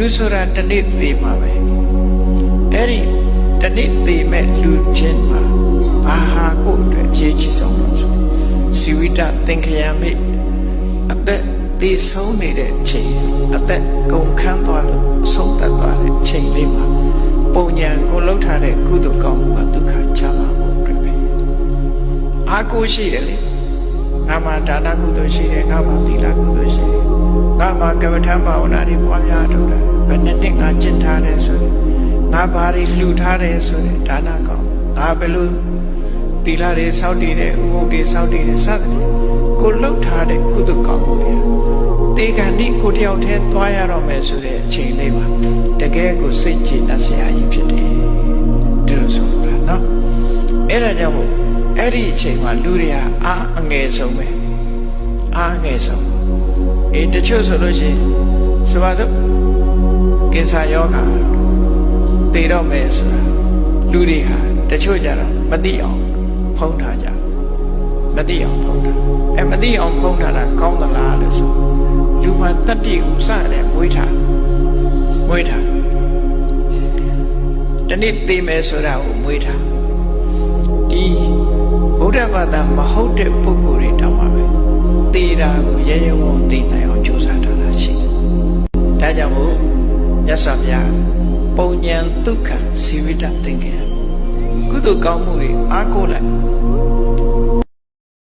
လူဆိုတာတစ်နေ့သေးမှာပဲအဲ့ဒီတစ်နေ့သေးမဲ့လူချင်းမှာဘာဟာကိုယ့်အတွက်အခြေချဆုံးလို့ဆိုစီဝိတသင်္ခယမိအသက်သေးဆုံးနေတဲ့အချိန်အသက်ကုန်ခန်းသွားလို့ဆုံးသက်သွားတဲ့အချိန်လေးမှာပုံညာကိုလှုပ်ထားတဲ့ကုသိုလ်ကောင်းမှုကဒုက္ခချမ်းသာမှုအတွက်ပဲအားကိုးရှိတယ်လေငါမှာဒါနကုသိုလ်ရှိတယ်ငါမှာသီလကုသိုလ်ရှိတယ် ငါမှာကမ္မထဘာဝနာတွေပွားများထုတ်တယ်ဘယ်နှစ်နှစ်ငါကျင့်ထားတယ်ဆိုရင်ငါဘာတွေလှူထားတယ်ဆိုရင်ဒါနကောင်းငါဘယ်လိုသီလတွေစောင့်တည်တယ်ဥပုပ်တွေစောင့်တည်တယ်စသဖြင့်ကိုလှုပ်ထားတဲ့ကုသိုလ်ကောင်းမှုတွေတေကန်ဒီကိုတယောက်တည်းသွားရတော့မယ်ဆိုတဲ့အချိန်လေးမှာတကယ်ကိုစိတ်ကြည်တတ်စရာကြီးဖြစ်တယ်ဒီလိုဆိုတာနော်အဲ့ဒါကြောင့်မို့အဲ့ဒီအချိန်မှာလူတွေကအာအငယ်ဆုံးပဲအာအငယ်ဆုံး အေးတချို့ဆိုလို့ရှိရင်ဆိုပါစို့ကင်ဆာယောဂါတည်တော့မယ်ဆိုတာလူတွေဟာတချို့ကြတော့မသိအောင်ဖုံးထားကြမသိအောင်ဖုံးထားအဲမသိအောင်ဖုံးထားတာကောင်းသလားလို့ဆိုလူမှာတတ္တိကိုစတဲ့မွေးထားမွေးထားတနေ့သိမယ်ဆိုတာကိုမွေးထားဒီဗုဒ္ဓဘာသာမဟုတ်တဲ့ပုဂ္ဂိုလ်တွေတောင်မှပဲသေတာကိုရဲရဲဝံ့သိနိုင် မြတ်စွာဘုရားပုံဉဏ်ဒုက္ခစီဝိတသင်္ကေကုသိုလ်ကောင်းမှုတွေအားကိုးလိုက်